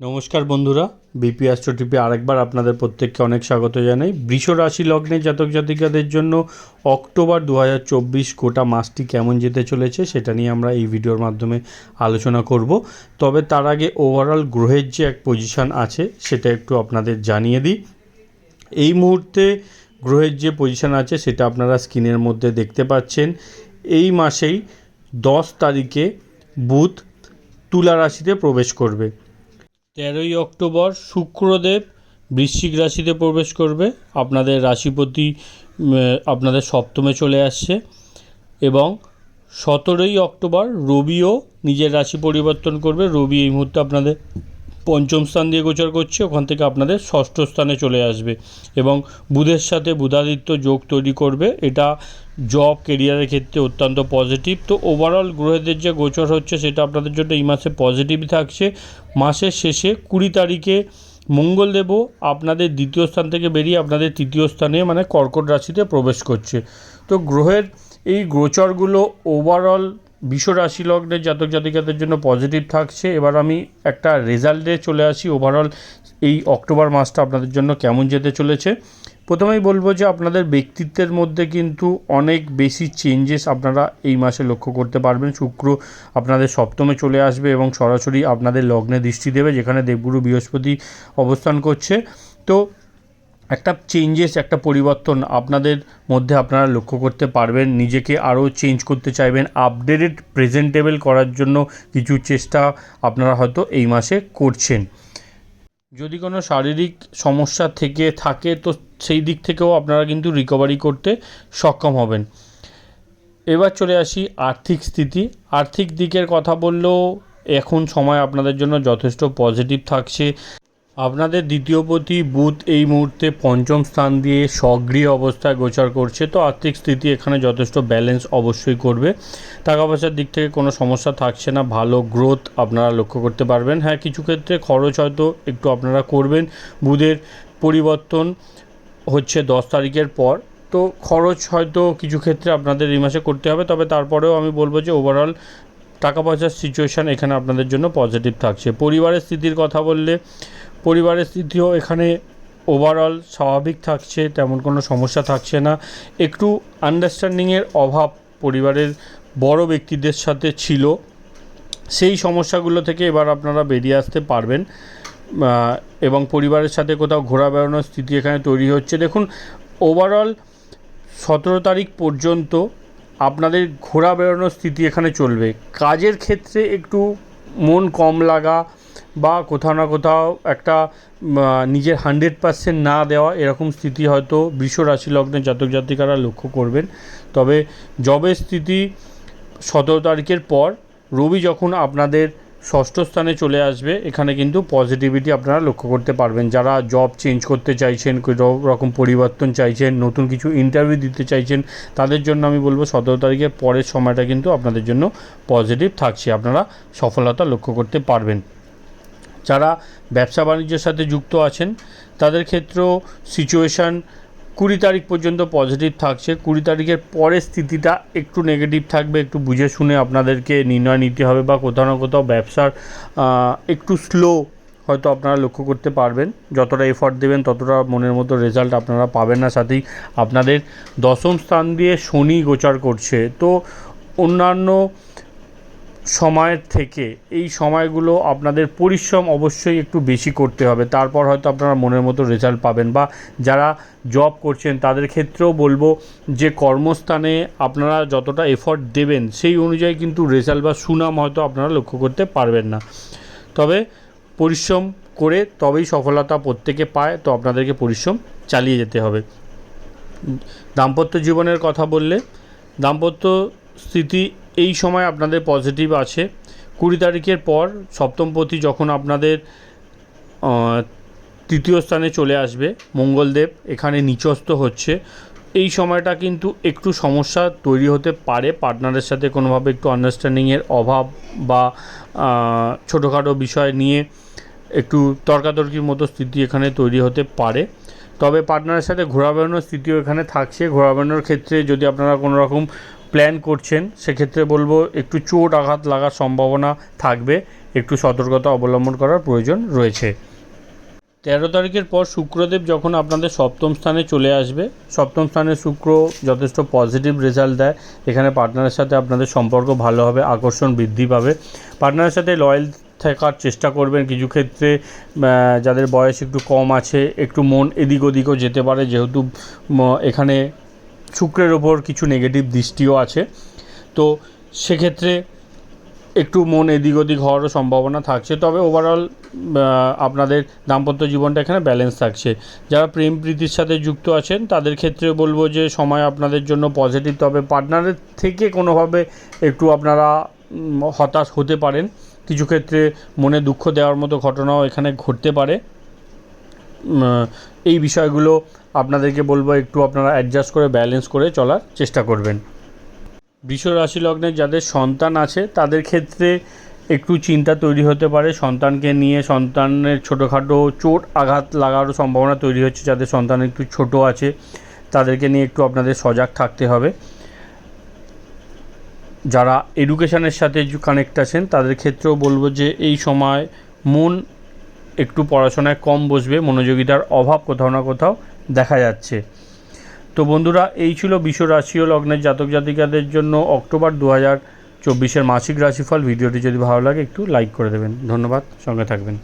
নমস্কার বন্ধুরা BP astro টিপি আরেকবার আপনাদের প্রত্যেককে অনেক স্বাগত জানাই। বৃষ রাশি লগ্নে জাতক জাতিকাদের জন্য অক্টোবর দু হাজার চব্বিশ গোটা মাসটি কেমন যেতে চলেছে সেটা নিয়ে আমরা এই ভিডিওর মাধ্যমে আলোচনা করব। তবে তার আগে ওভারঅল গ্রহের যে এক পজিশন আছে সেটা একটু আপনাদের জানিয়ে দিই। এই মুহূর্তে গ্রহের যে পজিশন আছে সেটা আপনারা স্ক্রিনের মধ্যে দেখতে পাচ্ছেন। এই মাসেই দশ তারিখে বুধ তুলা রাশিতে প্রবেশ করবে। তেরোই অক্টোবর শুক্রদেব বৃশ্চিক রাশিতে প্রবেশ করবে। আপনাদের রাশিপতি আপনাদের সপ্তমে চলে আসছে এবং সতেরোই অক্টোবর রবিও নিজের রাশি পরিবর্তন করবে। রবি এই মুহূর্তে আপনাদের পঞ্চম স্থান দিয়ে গোচর করছে, ওখান থেকে আপনাদের ষষ্ঠ স্থানে চলে আসবে এবং বুধের সাথে বুধাদিত্য যোগ তৈরি করবে। এটা জব কেরিয়ারের ক্ষেত্রে অত্যন্ত পজিটিভ তো ওভারঅল গ্রহেদের যে গোচর হচ্ছে, সেটা আপনাদের জন্য এই মাসে পজিটিভ থাকছে। মাসের শেষে কুড়ি তারিখে মঙ্গলদেবও আপনাদের দ্বিতীয় স্থান থেকে বেরিয়ে আপনাদের তৃতীয় স্থানে মানে কর্কট রাশিতে প্রবেশ করছে। তো গ্রহের এই গোচরগুলো ওভারঅল বিশ্ব রাশি লগ্নের জাতক জাতিকাদের জন্য পজিটিভ থাকছে। এবার আমি একটা রেজাল্টে চলে আসি। ওভারঅল এই অক্টোবর মাসটা আপনাদের জন্য কেমন যেতে চলেছে? প্রথমেই বলব যে আপনাদের ব্যক্তিত্বের মধ্যে কিন্তু অনেক বেশি চেঞ্জেস আপনারা এই মাসে লক্ষ্য করতে পারবেন। শুক্র আপনাদের সপ্তমে চলে আসবে এবং সরাসরি আপনাদের লগ্নে দৃষ্টি দেবে, যেখানে দেবগুরু বৃহস্পতি অবস্থান করছে। তো একটা চেঞ্জেস একটা পরিবর্তন আপনাদের মধ্যে আপনারা লক্ষ্য করতে পারবেন। নিজেকে আরও চেঞ্জ করতে চাইবেন। আপডেটেড প্রেজেন্টেবল করার জন্য কিছু চেষ্টা আপনারা হয়তো এই মাসে করছেন। যদি কোনো শারীরিক সমস্যা থেকে থাকে, তো সেই দিক থেকেও আপনারা কিন্তু রিকভারি করতে সক্ষম হবেন। এবার চলে আসি আর্থিক স্থিতি। আর্থিক দিকের কথা বললেও এখন সময় আপনাদের জন্য যথেষ্ট পজিটিভ থাকছে। আপনাদের দ্বিতীয় পতি বুধ এই মুহূর্তে পঞ্চম স্থান দিয়ে সক্রিয় অবস্থায় গোচর করছে, তো আর্থিক স্থিতি এখানে যথেষ্ট ব্যালেন্স অবশ্যই করবে। টাকা পয়সার দিক থেকে কোনো সমস্যা থাকছে না, ভালো গ্রোথ আপনারা লক্ষ্য করতে পারবেন। হ্যাঁ কিছু ক্ষেত্রে খরচ হয়তো একটু আপনারা করবেন, বুধের পরিবর্তন হচ্ছে দশ তারিখের পর, তো খরচ হয়তো কিছু ক্ষেত্রে আপনাদের এই মাসে করতে হবে, তবে তারপরেও আমি বলব যে ওভারঅল টাকা পয়সার সিচুয়েশান এখানে আপনাদের জন্য পজিটিভ থাকছে। পরিবারের স্থিতির কথা বললে, পরিবারের স্থিতিও এখানে ওভারঅল স্বাভাবিক থাকছে, তেমন কোনো সমস্যা থাকছে না। একটু আন্ডারস্ট্যান্ডিংয়ের অভাব পরিবারের বড় ব্যক্তিদের সাথে ছিল। সেই সমস্যাগুলো থেকে এবার আপনারা বেরিয়ে আসতে পারবেন। এবং পরিবারের সাথে কোথাও ঘোরা বেড়ানোর স্থিতি এখানে তৈরি হচ্ছে। দেখুন ওভারঅল সতেরো তারিখ পর্যন্ত আপনাদের ঘোরা বেড়ানোর স্থিতি এখানে চলবে। কাজের ক্ষেত্রে একটু মন কম লাগা বা কোথাও না কোথাও একটা নিজের হান্ড্রেড পার্সেন্ট না দেওয়া এরকম স্থিতি হয়তো বৃষ রাশি লগ্নের জাতক জাতিকারা লক্ষ্য করবেন। তবে জবের স্থিতি সতেরো তারিখের পর রবি যখন আপনাদের ষষ্ঠ স্থানে চলে আসবে, এখানে কিন্তু পজিটিভিটি আপনারা লক্ষ্য করতে পারবেন। যারা জব চেঞ্জ করতে চাইছেন কোনো রকম পরিবর্তন চাইছেন, নতুন কিছু ইন্টারভিউ দিতে চাইছেন, তাদের জন্য আমি বলব সতেরো তারিখের পরের সময়টা কিন্তু আপনাদের জন্য পজিটিভ থাকছে। আপনারা সফলতা লক্ষ্য করতে পারবেন। যারা ব্যবসা বাণিজ্যের সাথে যুক্ত আছেন, তাদের ক্ষেত্রেও সিচুয়েশান কুড়ি তারিখ পর্যন্ত পজিটিভ থাকছে। কুড়ি তারিখের পরের স্থিতিটা একটু নেগেটিভ থাকবে, একটু বুঝে শুনে আপনাদেরকে নির্ণয় নিতে হবে বা কোথাও না কোথাও ব্যবসার একটু স্লো হয়তো আপনারা লক্ষ্য করতে পারবেন। যতটা এফর্ট দেবেন, ততটা মনের মতো রেজাল্ট আপনারা পাবেন না। সাথেই আপনাদের দশম স্থান দিয়ে শনি গোচার করছে। তো অন্যান্য সময়ের থেকে, এই সময়গুলো আপনাদের পরিশ্রম অবশ্যই একটু বেশি করতে হবে। তারপর হয়তো আপনারা মনের মতো রেজাল্ট পাবেন বা যারা জব করছেন, তাদের ক্ষেত্রেও বলব যে কর্মস্থানে আপনারা যতটা এফর্ট দেবেন, সেই অনুযায়ী কিন্তু রেজাল্ট বা সুনাম হয়তো আপনারা লক্ষ্য করতে পারবেন না। তবে পরিশ্রম করে তবেই সফলতা প্রত্যেকে পায়, তো আপনাদেরকে পরিশ্রম চালিয়ে যেতে হবে। দাম্পত্য জীবনের কথা বললে, দাম্পত্য স্থিতি এই সময় আপনাদের পজিটিভ আছে। কুড়ি তারিখের পর সপ্তমপতি যখন আপনাদের তৃতীয় স্থানে চলে আসবে, মঙ্গলদেব, এখানে নিচস্থ হচ্ছে। এই সময়টা কিন্তু একটু সমস্যা তৈরি হতে পারে। পার্টনারের সাথে কোনোভাবে একটু আন্ডারস্ট্যান্ডিংয়ের অভাব বা ছোটোখাটো বিষয় নিয়ে একটু তর্কাতর্কির মতো স্থিতি এখানে তৈরি হতে পারে। তবে পার্টনারের সাথে ঘোরা বেড়ানোর স্থিতিও এখানে থাকছে। ঘোরা বেড়ানোর ক্ষেত্রে যদি আপনারা কোনো রকম প্ল্যান করছেন, সেক্ষেত্রে বলব একটু চোট আঘাত লাগার সম্ভাবনা থাকবে। একটু সতর্কতা অবলম্বন করার প্রয়োজন রয়েছে। তেরো তারিখের পর শুক্রদেব যখন আপনাদের সপ্তম স্থানে চলে আসবে, সপ্তম স্থানে শুক্র যথেষ্ট পজিটিভ রেজাল্ট দেয়। এখানে পার্টনারের সাথে আপনাদের সম্পর্ক ভালো হবে, আকর্ষণ বৃদ্ধি পাবে। পার্টনারের সাথে লয়াল থাকার চেষ্টা করবেন কিছু ক্ষেত্রে যাদের বয়স একটু কম আছে, একটু মন এদিক ওদিকও যেতে পারে, যেহেতু এখানে শুক্রের ওপর কিছু নেগেটিভ দৃষ্টিও আছে। তো সেক্ষেত্রে একটু মন এদিক ওদিক হওয়ারও সম্ভাবনা থাকছে। তবে ওভারঅল আপনাদের দাম্পত্য জীবনটা এখানে ব্যালেন্স থাকছে। যারা প্রেম প্রীতির সাথে যুক্ত আছেন, তাদের ক্ষেত্রে বলব যে, সময় আপনাদের জন্য পজিটিভ তবে পার্টনারের থেকে কোনোভাবে একটু আপনারা হতাশ হতে পারেন। কিছু ক্ষেত্রে মনে দুঃখ দেওয়ার মতো ঘটনাও এখানে ঘটতে পারে। এই বিষয়গুলো আপনাদেরকে বলব, একটু আপনারা অ্যাডজাস্ট করে ব্যালেন্স করে চলার চেষ্টা করবেন। বৃষ রাশি লগ্নের যাদের সন্তান আছে, তাদের ক্ষেত্রে একটু চিন্তা তৈরি হতে পারে। সন্তানকে নিয়ে সন্তানের ছোটোখাটো চোট আঘাত লাগারও সম্ভাবনা তৈরি হচ্ছে। যাদের সন্তান একটু ছোট আছে, তাদেরকে নিয়ে একটু আপনাদের সজাগ থাকতে হবে। যারা এডুকেশানের সাথে কানেক্ট আছেন, তাদের ক্ষেত্রেও বলব যে এই সময় মন একটু পড়াশোনায় কম বসবে, মনোযোগিতার অভাব কোথাও না কোথাও দেখা যাচ্ছে। তো বন্ধুরা, এই ছিল বিশ্ব রাশি ও লগ্নের জাতক জাতিকাদের জন্য অক্টোবর দু হাজার চব্বিশের মাসিক রাশিফল। ভিডিওটি যদি ভালো লাগে, একটু লাইক করে দেবেন। ধন্যবাদ। সঙ্গে থাকবেন।